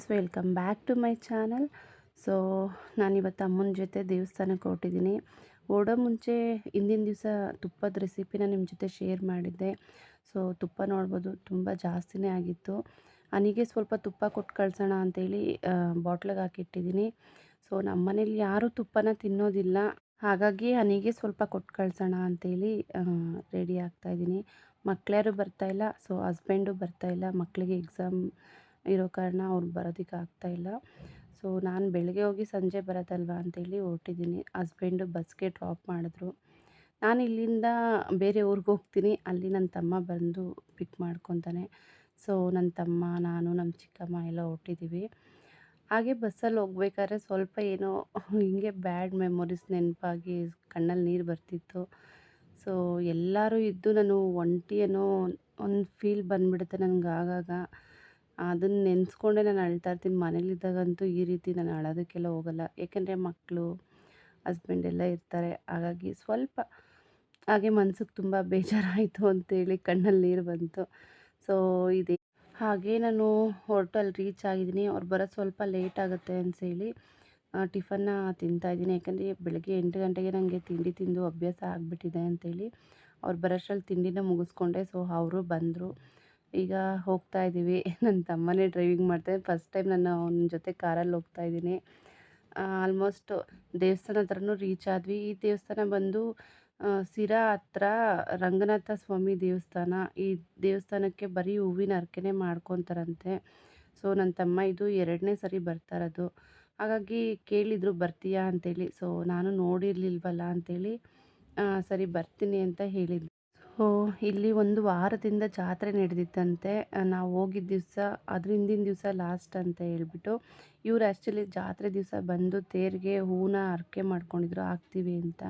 Friends welcome back to my channel so ನಾನಿವತ್ತು ಅಮ್ಮನ ಜೊತೆ ದೇವಸ್ಥಾನಕ್ಕೆ ಹೊರಟಿದ್ದೀನಿ. ಓಡೋ ಮುಂಚೆ ಹಿಂದಿನ ದಿವಸ ತುಪ್ಪದ ರೆಸಿಪಿನ ನಿಮ್ಮ ಜೊತೆ ಶೇರ್ ಮಾಡಿದ್ದೆ. ಸೊ ತುಪ್ಪ ನೋಡ್ಬೋದು, ತುಂಬ ಜಾಸ್ತಿನೇ ಆಗಿತ್ತು. ಅನಿಗೆ ಸ್ವಲ್ಪ ತುಪ್ಪ ಕೊಟ್ಟು ಕಳ್ಸೋಣ ಅಂತೇಳಿ ಬಾಟ್ಲಿಗೆ ಹಾಕಿಟ್ಟಿದ್ದೀನಿ. ಸೊ ನಮ್ಮ ಮನೇಲಿ ಯಾರೂ ತುಪ್ಪನ ತಿನ್ನೋದಿಲ್ಲ. ಹಾಗಾಗಿ ಅನಿಗೆ ಸ್ವಲ್ಪ ಕೊಟ್ಟು ಕಳ್ಸೋಣ ಅಂತೇಳಿ ರೆಡಿ ಆಗ್ತಾಯಿದ್ದೀನಿ ಮಕ್ಕಳ್ಯಾರು ಬರ್ತಾಯಿಲ್ಲ ಸೊ ಹಸ್ಬೆಂಡು ಬರ್ತಾಯಿಲ್ಲ ಮಕ್ಕಳಿಗೆ ಎಕ್ಸಾಮ್ ಇರೋ ಕಾರಣ ಅವ್ರು ಬರೋದಕ್ಕೆ ಆಗ್ತಾಯಿಲ್ಲ ಸೊ ನಾನು ಬೆಳಗ್ಗೆ ಹೋಗಿ ಸಂಜೆ ಬರೋದಲ್ವಾ ಅಂತೇಳಿ ಹೊರಟಿದ್ದೀನಿ. ಹಸ್ಬೆಂಡು ಬಸ್ಗೆ ಡ್ರಾಪ್ ಮಾಡಿದ್ರು. ನಾನು ಇಲ್ಲಿಂದ ಬೇರೆ ಊರಿಗೆ ಹೋಗ್ತೀನಿ. ಅಲ್ಲಿ ನನ್ನ ತಮ್ಮ ಬಂದು ಪಿಕ್ ಮಾಡ್ಕೊತಾನೆ. ಸೊ ನನ್ನ ತಮ್ಮ, ನಾನು ನಮ್ಮ ಚಿಕ್ಕಮ್ಮ ಎಲ್ಲ ಹೊರಟಿದ್ದೀವಿ ಹಾಗೆ ಬಸ್ಸಲ್ಲಿ ಹೋಗ್ಬೇಕಾದ್ರೆ ಸ್ವಲ್ಪ ಏನೋ ಹಿಂಗೆ ಬ್ಯಾಡ್ ಮೆಮೊರೀಸ್ ನೆನಪಾಗಿ ಕಣ್ಣಲ್ಲಿ ನೀರು ಬರ್ತಿತ್ತು. ಸೊ ಎಲ್ಲರೂ ಇದ್ದು ನಾನು ಒಂಟಿ ಏನೋ ಒಂದು ಫೀಲ್ ಬಂದುಬಿಡುತ್ತೆ ನನಗೆ ಆಗಾಗ ಅದನ್ನ ನೆನೆಸ್ಕೊಂಡೆ ನಾನು ಅಳ್ತಾ ಇರ್ತೀನಿ. ಮನೇಲಿದ್ದಾಗಂತೂ ಈ ರೀತಿ ನಾನು ಅಳೋದಕ್ಕೆಲ್ಲ ಹೋಗಲ್ಲ. ಏಕೆಂದರೆ ಮಕ್ಕಳು ಹಸ್ಬೆಂಡ್ ಎಲ್ಲ ಇರ್ತಾರೆ. ಹಾಗಾಗಿ ಸ್ವಲ್ಪ ಹಾಗೆ ಮನ್ಸಿಗೆ ತುಂಬ ಬೇಜಾರಾಯಿತು ಅಂತೇಳಿ ಕಣ್ಣಲ್ಲಿ ನೀರು ಬಂತು. ಸೊ ಇದೆ. ಹಾಗೆ ನಾನು ಹೊರಟು ಅಲ್ಲಿ ರೀಚ್ ಆಗಿದ್ದೀನಿ. ಅವ್ರು ಬರೋದು ಸ್ವಲ್ಪ ಲೇಟ್ ಆಗುತ್ತೆ ಅಂತೇಳಿ ಟಿಫನ್ನ ತಿಂತಾಯಿದ್ದೀನಿ ಯಾಕಂದರೆ ಬೆಳಗ್ಗೆ ಎಂಟು ಗಂಟೆಗೆ ನನಗೆ ತಿಂಡಿ ತಿಂದು ಅಭ್ಯಾಸ ಆಗಿಬಿಟ್ಟಿದೆ ಅಂತೇಳಿ, ಅವ್ರು ಬರೋಷ್ಟ್ರಲ್ಲಿ ತಿಂಡಿನ ಮುಗಿಸ್ಕೊಂಡೆ. ಸೊ ಅವರು ಬಂದರು. ಈಗ ಹೋಗ್ತಾ ಇದ್ದೀವಿ. ನನ್ನ ತಮ್ಮನೇ ಡ್ರೈವಿಂಗ್ ಮಾಡ್ತಾನೆ ಫಸ್ಟ್ ಟೈಮ್ ನಾನು ಅವನ ಜೊತೆ ಕಾರಲ್ಲಿ ಹೋಗ್ತಾ ಇದ್ದೀನಿ. ಆಲ್ಮೋಸ್ಟ್ ದೇವಸ್ಥಾನ ಹತ್ರನೂ ರೀಚ್ ಆದ್ವಿ. ಈ ದೇವಸ್ಥಾನ ಬಂದು ಸಿರಾ ಹತ್ರ ರಂಗನಾಥ ಸ್ವಾಮಿ ದೇವಸ್ಥಾನ. ಈ ದೇವಸ್ಥಾನಕ್ಕೆ ಬರೀ ಹೂವಿನ ಅರ್ಕೆನೇ ಮಾಡ್ಕೊತಾರಂತೆ. ಸೊ ನನ್ನ ತಮ್ಮ ಇದು ಎರಡನೇ ಸರಿ ಬರ್ತಾ ಇರೋದು. ಹಾಗಾಗಿ ಕೇಳಿದರು, ಬರ್ತೀಯಾ ಅಂತೇಳಿ. ಸೊ ನಾನು ನೋಡಿರಲಿಲ್ವಲ್ಲ ಅಂತೇಳಿ ಸರಿ ಬರ್ತೀನಿ ಅಂತ ಹೇಳಿದ್ದೆ ಇಲ್ಲಿ ಒಂದು ವಾರದಿಂದ ಜಾತ್ರೆ ನಡೆದಿತ್ತಂತೆ. ನಾವು ಹೋಗಿದ್ದ ದಿವಸ ಅದ್ರ ಹಿಂದಿನ ದಿವಸ ಲಾಸ್ಟ್ ಅಂತ ಹೇಳ್ಬಿಟ್ಟು, ಇವ್ರು ಆ್ಯಕ್ಚುಲಿ ಜಾತ್ರೆ ದಿವಸ ಬಂದು ತೇರಿಗೆ ಹೂನ ಅರ್ಕೆ ಮಾಡ್ಕೊಂಡಿದ್ರು, ಹಾಕ್ತೀವಿ ಅಂತ.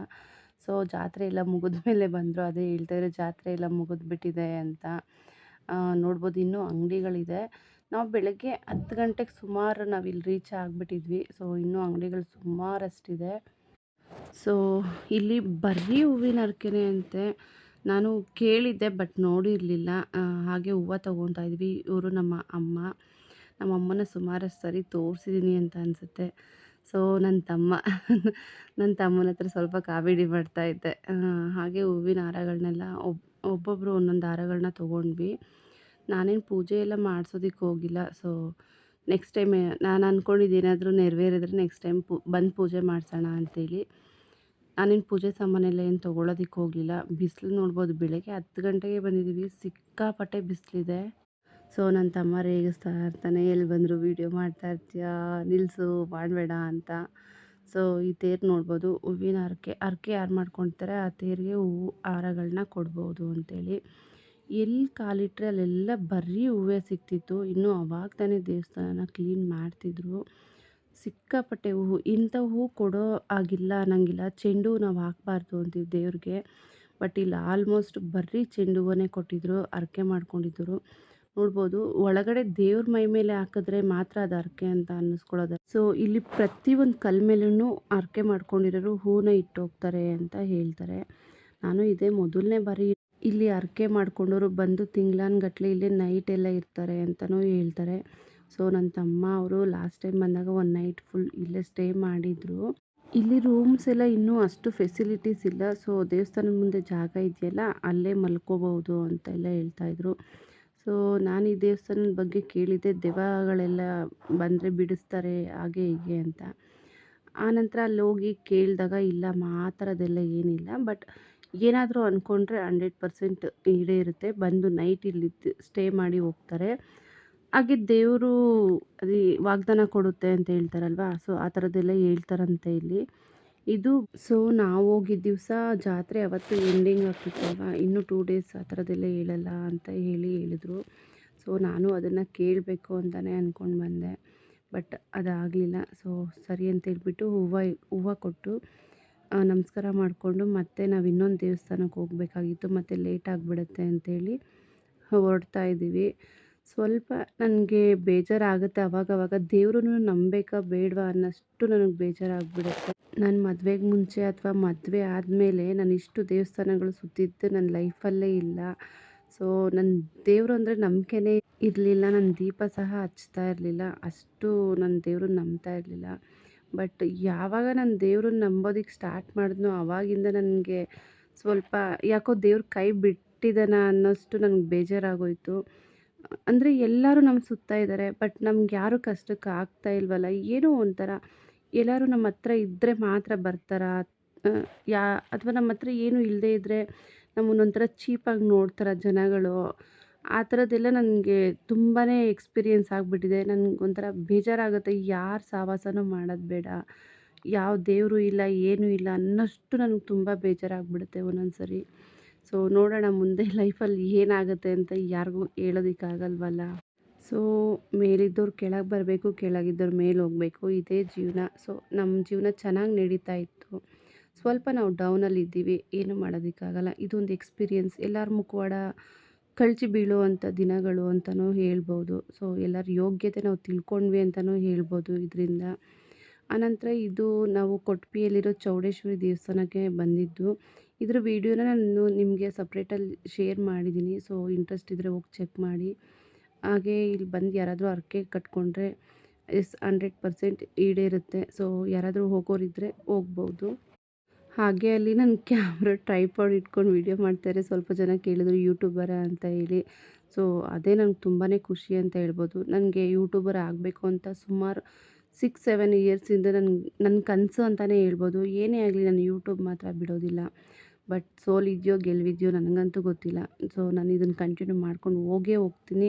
ಸೊ ಜಾತ್ರೆ ಎಲ್ಲ ಮುಗಿದ ಮೇಲೆ ಬಂದರು, ಅದೇ ಹೇಳ್ತಾಯಿದ್ರು ಜಾತ್ರೆ ಎಲ್ಲ ಮುಗಿದ್ಬಿಟ್ಟಿದೆ ಅಂತ. ನೋಡ್ಬೋದು ಇನ್ನೂ ಅಂಗಡಿಗಳಿದೆ. ನಾವು ಬೆಳಗ್ಗೆ ಹತ್ತು ಗಂಟೆಗೆ ಸುಮಾರು ನಾವು ಇಲ್ಲಿ ರೀಚ್ ಆಗಿಬಿಟ್ಟಿದ್ವಿ. ಸೊ ಇನ್ನೂ ಅಂಗಡಿಗಳು ಸುಮಾರಷ್ಟಿದೆ ಸೊ ಇಲ್ಲಿ ಬರೀ ಹೂವಿನ ಹರ್ಕೆನೇ ಅಂತೆ. ನಾನು ಕೇಳಿದ್ದೆ ಬಟ್ ನೋಡಿರಲಿಲ್ಲ. ಹಾಗೆ ಹೂವು ತೊಗೊತಾ ಇದ್ವಿ. ಇವರು ನಮ್ಮ ಅಮ್ಮ. ನಮ್ಮ ಅಮ್ಮನ ಸುಮಾರು ಸರಿ ತೋರಿಸಿದ್ದೀನಿ ಅಂತ ಅನಿಸುತ್ತೆ. ಸೊ ನನ್ನ ತಮ್ಮ ನನ್ನ ತಮ್ಮನ ಹತ್ರ ಸ್ವಲ್ಪ ಮಾಡ್ತಾ ಇದ್ದೆ. ಹಾಗೆ ಹೂವಿನ ಹಾರಗಳನ್ನೆಲ್ಲ ಒಬ್ ಒಬ್ಬೊಬ್ಬರು ಒಂದೊಂದು ಹಾರಗಳನ್ನ ತೊಗೊಂಡ್ವಿ. ನಾನೇನು ಪೂಜೆ ಎಲ್ಲ ಮಾಡಿಸೋದಕ್ಕೆ ಹೋಗಿಲ್ಲ. ಸೊ ನೆಕ್ಸ್ಟ್ ಟೈಮ್ ನಾನು ಅಂದ್ಕೊಂಡಿದ್ದು ಏನಾದರೂ ನೆರವೇರಿದ್ರೆ ನೆಕ್ಸ್ಟ್ ಟೈಮ್ ಪೂ, ಬಂದು ಪೂಜೆ ಮಾಡಿಸೋಣ ಅಂತೇಳಿ. ನಾನೇನು ಪೂಜೆ ಸಾಮಾನೆಲ್ಲ ಏನು ತೊಗೊಳೋದಕ್ಕೆ ಹೋಗಲಿಲ್ಲ. ಬಿಸಿಲು ನೋಡ್ಬೋದು, ಬೆಳಗ್ಗೆ ಹತ್ತು ಗಂಟೆಗೆ ಬಂದಿದ್ದೀವಿ ಸಿಕ್ಕಾಪಟ್ಟೆ ಬಿಸಿಲಿದೆ. ಸೊ ನನ್ನ ತಮ್ಮ ರೇಗಿಸ್ತಾ ಇರ್ತಾನೆ. ಎಲ್ಲಿ ಬಂದರು ವೀಡಿಯೋ ಮಾಡ್ತಾ ಇರ್ತೀಯಾ? ನಿಲ್ಲಿಸು ಮಾಡಬೇಡ ಅಂತ. ಸೊ, ಈ ತೇರು ನೋಡ್ಬೋದು. ಹೂವಿನ ಹರಕೆ ಹರಕೆ ಯಾರು ಮಾಡ್ಕೊಳ್ತಾರೆ ಆ ತೇರಿಗೆ ಹೂವು ಹಾರಗಳನ್ನ ಕೊಡ್ಬೋದು ಅಂತೇಳಿ. ಎಲ್ಲಿ ಕಾಲಿಟ್ಟರೆ ಅಲ್ಲೆಲ್ಲ ಬರೀ ಹೂವೇ ಸಿಗ್ತಿತ್ತು. ಇನ್ನೂ ಅವಾಗ ತಾನೇ ದೇವಸ್ಥಾನನ ಕ್ಲೀನ್ ಮಾಡ್ತಿದ್ರು. ಸಿಕ್ಕಾಪಟ್ಟೆ ಹೂವು ಇಂಥ ಹೂವು ಕೊಡೋ ಆಗಿಲ್ಲ ಅನ್ನಂಗಿಲ್ಲ. ಚೆಂಡು ನಾವು ಹಾಕ್ಬಾರ್ದು ಅಂತೀವಿ ದೇವ್ರಿಗೆ. ಬಟ್ ಇಲ್ಲಿ, ಆಲ್ಮೋಸ್ಟ್ ಬರೀ ಚೆಂಡು ಹೂವನ್ನೇ ಕೊಟ್ಟಿದ್ದರು ಹರಕೆ ಮಾಡ್ಕೊಂಡಿದ್ದರು ನೋಡ್ಬೋದು, ಒಳಗಡೆ ದೇವ್ರ ಮೈ ಮೇಲೆ ಹಾಕಿದ್ರೆ ಮಾತ್ರ ಅದು ಹರಕೆ ಅಂತ ಅನ್ನಿಸ್ಕೊಳ್ಳೋದು. ಸೊ ಇಲ್ಲಿ ಪ್ರತಿಯೊಂದು ಕಲ್ ಮೇಲೂ ಹರಕೆ ಮಾಡ್ಕೊಂಡಿರೋರು ಇಟ್ಟು ಇಟ್ಟೋಗ್ತಾರೆ ಅಂತ ಹೇಳ್ತಾರೆ. ನಾನು ಇದೇ ಮೊದಲನೇ ಬಾರಿ ಇಲ್ಲಿ ಹರಕೆ ಮಾಡ್ಕೊಂಡವರು ಬಂದು ತಿಂಗ್ಳಾನ್ಗಟ್ಲೆ ಇಲ್ಲಿ ನೈಟ್ ಎಲ್ಲ ಇರ್ತಾರೆ ಅಂತಲೂ ಹೇಳ್ತಾರೆ. ಸೊ ನನ್ನ ತಮ್ಮ ಅವರು ಲಾಸ್ಟ್ ಟೈಮ್ ಬಂದಾಗ ಒನ್ ನೈಟ್ ಫುಲ್ ಇಲ್ಲೇ ಸ್ಟೇ ಮಾಡಿದರು. ಇಲ್ಲಿ ರೂಮ್ಸ್ ಎಲ್ಲ ಇನ್ನೂ ಅಷ್ಟು ಫೆಸಿಲಿಟೀಸ್ ಇಲ್ಲ. ಸೊ ದೇವಸ್ಥಾನದ ಮುಂದೆ ಜಾಗ ಇದೆಯಲ್ಲ, ಅಲ್ಲೇ ಮಲ್ಕೋಬೋದು ಅಂತೆಲ್ಲ ಹೇಳ್ತಾಯಿದ್ರು ಸೊ ನಾನು ಈ ದೇವಸ್ಥಾನದ ಬಗ್ಗೆ ಕೇಳಿದ್ದೆ, ದೆವ್ವಗಳೆಲ್ಲ ಬಂದರೆ ಬಿಡಿಸ್ತಾರೆ, ಹಾಗೆ ಹೀಗೆ ಅಂತ. ಆನಂತರ ಅಲ್ಲಿ ಹೋಗಿ ಕೇಳಿದಾಗ ಇಲ್ಲ, ಮಾತ್ರದೆಲ್ಲ ಏನಿಲ್ಲ. ಬಟ್ ಏನಾದರೂ ಅಂದ್ಕೊಂಡ್ರೆ ಹಂಡ್ರೆಡ್ ಪರ್ಸೆಂಟ್ ಇರುತ್ತೆ ಬಂದು ನೈಟ್ ಇಲ್ಲಿ ಸ್ಟೇ ಮಾಡಿ ಹೋಗ್ತಾರೆ. ಹಾಗೆ ದೇವರು ಅದೇ ವಾಗ್ದಾನ ಕೊಡುತ್ತೆ ಅಂತ ಹೇಳ್ತಾರಲ್ವ? ಸೊ ಆ ಥರದ್ದೆಲ್ಲ ಹೇಳ್ತಾರಂತೆ ಇಲ್ಲಿ. ಇದು ಸೊ ನಾವು ಹೋಗಿದ್ದ ದಿವಸ ಜಾತ್ರೆ ಅವತ್ತು ಎಂಡಿಂಗ್ ಆಗ್ತಿತ್ತಲ್ವ? ಇನ್ನೂ ಟೂ ಡೇಸ್ ಆ ಥರದ್ದೆಲ್ಲ ಹೇಳಲ್ಲ ಅಂತ ಹೇಳಿ ಹೇಳಿದ್ರು. ಸೊ ನಾನು ಅದನ್ನು ಕೇಳಬೇಕು ಅಂತಲೇ ಅಂದ್ಕೊಂಡು ಬಂದೆ. ಬಟ್ ಅದಾಗಲಿಲ್ಲ. ಸೊ ಸರಿ ಅಂತ ಹೇಳಿಬಿಟ್ಟು ಹೂವು ಹೂವು ಕೊಟ್ಟು ನಮಸ್ಕಾರ ಮಾಡಿಕೊಂಡು ಮತ್ತೆ ನಾವು ಇನ್ನೊಂದು ದೇವಸ್ಥಾನಕ್ಕೆ ಹೋಗಬೇಕಾಗಿತ್ತು. ಮತ್ತು ಲೇಟ್ ಆಗಿಬಿಡುತ್ತೆ ಅಂಥೇಳಿ ಹೊರಡ್ತಾ ಇದ್ದೀವಿ. ಸ್ವಲ್ಪ ನನಗೆ ಬೇಜಾರಾಗುತ್ತೆ ಅವಾಗವಾಗ ದೇವ್ರನ್ನು ನಂಬೇಕಾ ಬೇಡವಾ ಅನ್ನೋಷ್ಟು ನನಗೆ ಬೇಜಾರಾಗ್ಬಿಡುತ್ತೆ. ನಾನು ಮದುವೆಗೆ ಮುಂಚೆ ಅಥವಾ ಮದುವೆ ಆದಮೇಲೆ ನಾನು ಇಷ್ಟು ದೇವಸ್ಥಾನಗಳು ಸುತ್ತಿದ್ದು ನನ್ನ ಲೈಫಲ್ಲೇ ಇಲ್ಲ. ಸೊ ನನ್ನ ದೇವರು ಅಂದರೆ ನಂಬಿಕೆನೇ ಇರಲಿಲ್ಲ, ನಾನು ದೀಪ ಸಹ ಹಚ್ತಾ ಇರಲಿಲ್ಲ, ಅಷ್ಟು ನನ್ನ ದೇವ್ರನ್ನ ನಂಬ್ತಾ ಇರಲಿಲ್ಲ. ಬಟ್ ಯಾವಾಗ ನಾನು ದೇವ್ರನ್ನ ನಂಬೋದಕ್ಕೆ ಸ್ಟಾರ್ಟ್ ಮಾಡಿದ್ನೋ ಆವಾಗಿಂದ ನನಗೆ ಸ್ವಲ್ಪ ಯಾಕೋ ದೇವ್ರ ಕೈ ಬಿಟ್ಟಿದ್ದಾನ ಅನ್ನೋಷ್ಟು ನನಗೆ ಬೇಜಾರಾಗೋಯಿತು. ಅಂದರೆ ಎಲ್ಲರೂ ನಮ್ಮ ಸುತ್ತ ಇದ್ದಾರೆ ಬಟ್ ನಮ್ಗೆ ಯಾರೂ ಕಷ್ಟಕ್ಕೆ ಆಗ್ತಾ ಇಲ್ವಲ್ಲ? ಏನೋ ಒಂಥರ ಎಲ್ಲರೂ ನಮ್ಮ ಹತ್ರ ಇದ್ದರೆ ಮಾತ್ರ ಬರ್ತಾರಾ? ಯಾ, ಅಥವಾ ನಮ್ಮ ಹತ್ರ ಏನೂ ಇಲ್ಲದೇ ಇದ್ದರೆ ನಮ್ಮನ್ನೊಂಥರ ಚೀಪಾಗಿ ನೋಡ್ತಾರೆ ಜನಗಳು? ಆ ಥರದ್ದೆಲ್ಲ ನನಗೆ ತುಂಬಾ ಎಕ್ಸ್ಪೀರಿಯೆನ್ಸ್ ಆಗಿಬಿಟ್ಟಿದೆ. ನನಗೊಂಥರ ಬೇಜಾರಾಗುತ್ತೆ, ಯಾರು ಸಹವಾಸನೂ ಮಾಡೋದು ಬೇಡ. ಯಾವ ದೇವರು ಇಲ್ಲ, ಏನೂ ಇಲ್ಲ ಅನ್ನೋಷ್ಟು ನನಗೆ ತುಂಬ ಬೇಜಾರಾಗ್ಬಿಡುತ್ತೆ ಒಂದೊಂದು ಸರಿ ಸೊ, ನೋಡೋಣ ಮುಂದೆ ಲೈಫಲ್ಲಿ ಏನಾಗುತ್ತೆ ಅಂತ ಯಾರಿಗೂ ಹೇಳೋದಕ್ಕಾಗಲ್ವಲ್ಲ. ಸೊ ಮೇಲಿದ್ದವ್ರು ಕೆಳಗೆ ಬರಬೇಕು ಕೆಳಗಿದ್ದವ್ರು ಮೇಲೆ ಹೋಗಬೇಕು, ಇದೇ ಜೀವನ. ಸೊ ನಮ್ಮ ಜೀವನ ಚೆನ್ನಾಗಿ ನಡೀತಾ ಇತ್ತು. ಸ್ವಲ್ಪ ನಾವು ಡೌನಲ್ಲಿ ಇದ್ದೀವಿ, ಏನು ಮಾಡೋದಕ್ಕಾಗಲ್ಲ. ಇದೊಂದು ಎಕ್ಸ್ಪೀರಿಯೆನ್ಸ್. ಎಲ್ಲರ ಮುಖವಾಡ ಕಳಚಿ ಬೀಳುವಂಥ ದಿನಗಳು ಅಂತಲೂ ಹೇಳ್ಬೋದು. ಸೊ, ಎಲ್ಲರ ಯೋಗ್ಯತೆ ನಾವು ತಿಳ್ಕೊಂಡ್ವಿ ಅಂತಲೂ ಹೇಳ್ಬೋದು ಇದರಿಂದ. ಆನಂತರ ಇದು ನಾವು ಕೊಟ್ಪಿಯಲ್ಲಿರೋ ಚೌಡೇಶ್ವರಿ ದೇವಸ್ಥಾನಕ್ಕೆ ಬಂದಿದ್ದು ಇದ್ರ ವೀಡಿಯೋನ ನಾನು ನಿಮಗೆ ಸಪ್ರೇಟಲ್ಲಿ ಶೇರ್ ಮಾಡಿದ್ದೀನಿ ಸೊ ಇಂಟ್ರೆಸ್ಟ್ ಇದ್ದರೆ ಹೋಗಿ ಚೆಕ್ ಮಾಡಿ. ಹಾಗೆ ಇಲ್ಲಿ ಬಂದು ಯಾರಾದರೂ ಹರಕೆ ಕಟ್ಕೊಂಡ್ರೆ ಎಸ್ ಹಂಡ್ರೆಡ್ ಪರ್ಸೆಂಟ್ ಈಡೇರುತ್ತೆ. ಸೊ ಯಾರಾದರೂ ಹೋಗೋರಿದ್ದರೆ ಹೋಗ್ಬೋದು. ಹಾಗೆ ಅಲ್ಲಿ ನನ್ನ ಕ್ಯಾಮ್ರಾ ಟ್ರೈಪಾಡ್ ಇಟ್ಕೊಂಡು ವೀಡಿಯೋ ಮಾಡ್ತಾರೆ ಸ್ವಲ್ಪ ಜನ ಕೇಳಿದ್ರು ಯೂಟ್ಯೂಬರ ಅಂತ ಹೇಳಿ. ಸೊ ಅದೇ ನಂಗೆ ತುಂಬಾ ಖುಷಿ ಅಂತ ಹೇಳ್ಬೋದು. ನನಗೆ ಯೂಟ್ಯೂಬರ್ ಆಗಬೇಕು ಅಂತ ಸುಮಾರು ಸಿಕ್ಸ್ ಸೆವೆನ್ ಇಯರ್ಸಿಂದ ನನ್ನ ನನ್ನ ಕನಸು ಅಂತಲೇ ಹೇಳ್ಬೋದು. ಏನೇ ಆಗಲಿ ನಾನು ಯೂಟ್ಯೂಬ್ ಮಾತ್ರ ಬಿಡೋದಿಲ್ಲ. ಬಟ್ ಸೋಲಿದೆಯೋ ಗೆಲುವಿದೆಯೋ ನನಗಂತೂ ಗೊತ್ತಿಲ್ಲ. ಸೊ ನಾನು ಇದನ್ನು ಕಂಟಿನ್ಯೂ ಮಾಡ್ಕೊಂಡು ಹೋಗೇ ಹೋಗ್ತೀನಿ.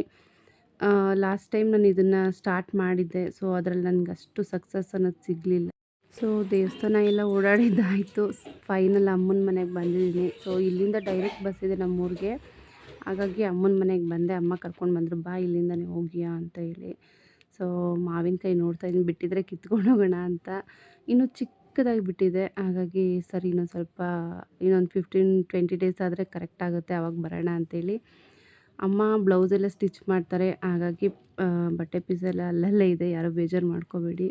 ಲಾಸ್ಟ್ ಟೈಮ್ ನಾನು ಇದನ್ನು ಸ್ಟಾರ್ಟ್ ಮಾಡಿದ್ದೆ. ಸೊ ಅದರಲ್ಲಿ ನನಗೆ ಅಷ್ಟು ಸಕ್ಸಸ್ ಅನ್ನೋದು ಸಿಗಲಿಲ್ಲ. ಸೊ ದೇವಸ್ಥಾನ ಎಲ್ಲ ಓಡಾಡಿದ್ದಾಯಿತು. ಫೈನಲ್ ಅಮ್ಮನ ಮನೆಗೆ ಬಂದಿದ್ದೀನಿ. ಸೊ ಇಲ್ಲಿಂದ ಡೈರೆಕ್ಟ್ ಬಸ್ ಇದೆ ನಮ್ಮೂರಿಗೆ. ಹಾಗಾಗಿ ಅಮ್ಮನ ಮನೆಗೆ ಬಂದೆ. ಅಮ್ಮ ಕರ್ಕೊಂಡು ಬಂದರು, ಬಾ, ಇಲ್ಲಿಂದನೇ ಹೋಗಿಯಾ ಅಂತ ಹೇಳಿ. ಸೊ ಮಾವಿನಕಾಯಿ ನೋಡ್ತಾ ಇದ್ದೀನಿ. ಬಿಟ್ಟಿದ್ರೆ ಕಿತ್ಕೊಂಡು ಹೋಗೋಣ ಅಂತ. ಇನ್ನೂ ಚಿಕ್ಕದಾಗಿ ಬಿಟ್ಟಿದೆ. ಹಾಗಾಗಿ ಸರಿ ಇನ್ನೊಂದು ಸ್ವಲ್ಪ, ಇನ್ನೊಂದು ಫಿಫ್ಟೀನ್ ಟ್ವೆಂಟಿ ಡೇಸ್ ಆದರೆ ಕರೆಕ್ಟ್ ಆಗುತ್ತೆ ಆವಾಗ ಬರೋಣ ಅಂತೇಳಿ. ಅಮ್ಮ ಬ್ಲೌಸೆಲ್ಲ ಸ್ಟಿಚ್ ಮಾಡ್ತಾರೆ. ಹಾಗಾಗಿ ಬಟ್ಟೆ ಪೀಸೆಲ್ಲ ಅಲ್ಲಲ್ಲೇ ಇದೆ. ಯಾರೂ ಬೇಜಾರು ಮಾಡ್ಕೋಬೇಡಿ.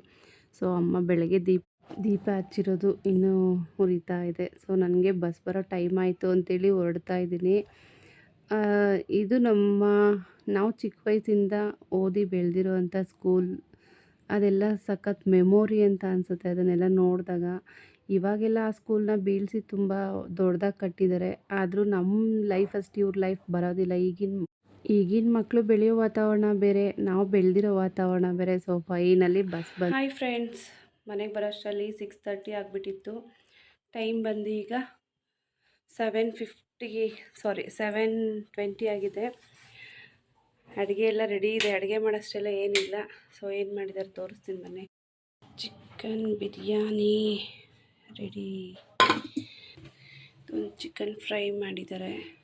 ಸೊ ಅಮ್ಮ ಬೆಳಗ್ಗೆ ದೀಪ ದೀಪ ಹಚ್ಚಿರೋದು ಇನ್ನೂ ಉರಿತಾ ಇದೆ. ಸೊ ನನಗೆ ಬಸ್ ಬರೋ ಟೈಮ್ ಆಯಿತು ಅಂತೇಳಿ ಹೊರಡ್ತಾ ಇದ್ದೀನಿ. ಇದು ನಮ್ಮ, ನಾವು ಚಿಕ್ಕ ವಯಸ್ಸಿಂದ ಓದಿ ಬೆಳೆದಿರೋ ಸ್ಕೂಲ್ ಅದೆಲ್ಲ ಸಖತ್ ಮೆಮೊರಿ ಅಂತ ಅನಿಸುತ್ತೆ. ಅದನ್ನೆಲ್ಲ ನೋಡಿದಾಗ ಇವಾಗೆಲ್ಲ ಆ ಸ್ಕೂಲ್ನ ಬೀಳಿಸಿ ತುಂಬ ದೊಡ್ಡದಾಗಿ ಕಟ್ಟಿದ್ದಾರೆ ಆದರೂ ನಮ್ಮ ಲೈಫ್ ಅಷ್ಟು ಇವ್ರ ಲೈಫ್ ಬರೋದಿಲ್ಲ. ಈಗಿನ ಈಗಿನ ಮಕ್ಕಳು ಬೆಳೆಯೋ ವಾತಾವರಣ ಬೇರೆ, ನಾವು ಬೆಳೆದಿರೋ ವಾತಾವರಣ ಬೇರೆ. So finally bus bus hi friends ಮನೆಗೆ ಬರೋಷ್ಟರಲ್ಲಿ ಸಿಕ್ಸ್ ತರ್ಟಿ ಆಗಿಬಿಟ್ಟಿತ್ತು. ಟೈಮ್ ಬಂದು ಈಗ seven fifty sorry seven twenty ಆಗಿದೆ. ಅಡುಗೆ ಎಲ್ಲ ರೆಡಿ ಇದೆ. ಅಡುಗೆ ಮಾಡೋಷ್ಟೆಲ್ಲ ಏನಿಲ್ಲ. ಸೊ ಏನು ಮಾಡಿದ್ದಾರೆ ತೋರಿಸ್ತೀನಿ ಬನ್ನಿ. ಚಿಕನ್ ಬಿರಿಯಾನಿ ರೆಡಿ ಒಂದು ಚಿಕನ್ ಫ್ರೈ ಮಾಡಿದ್ದಾರೆ.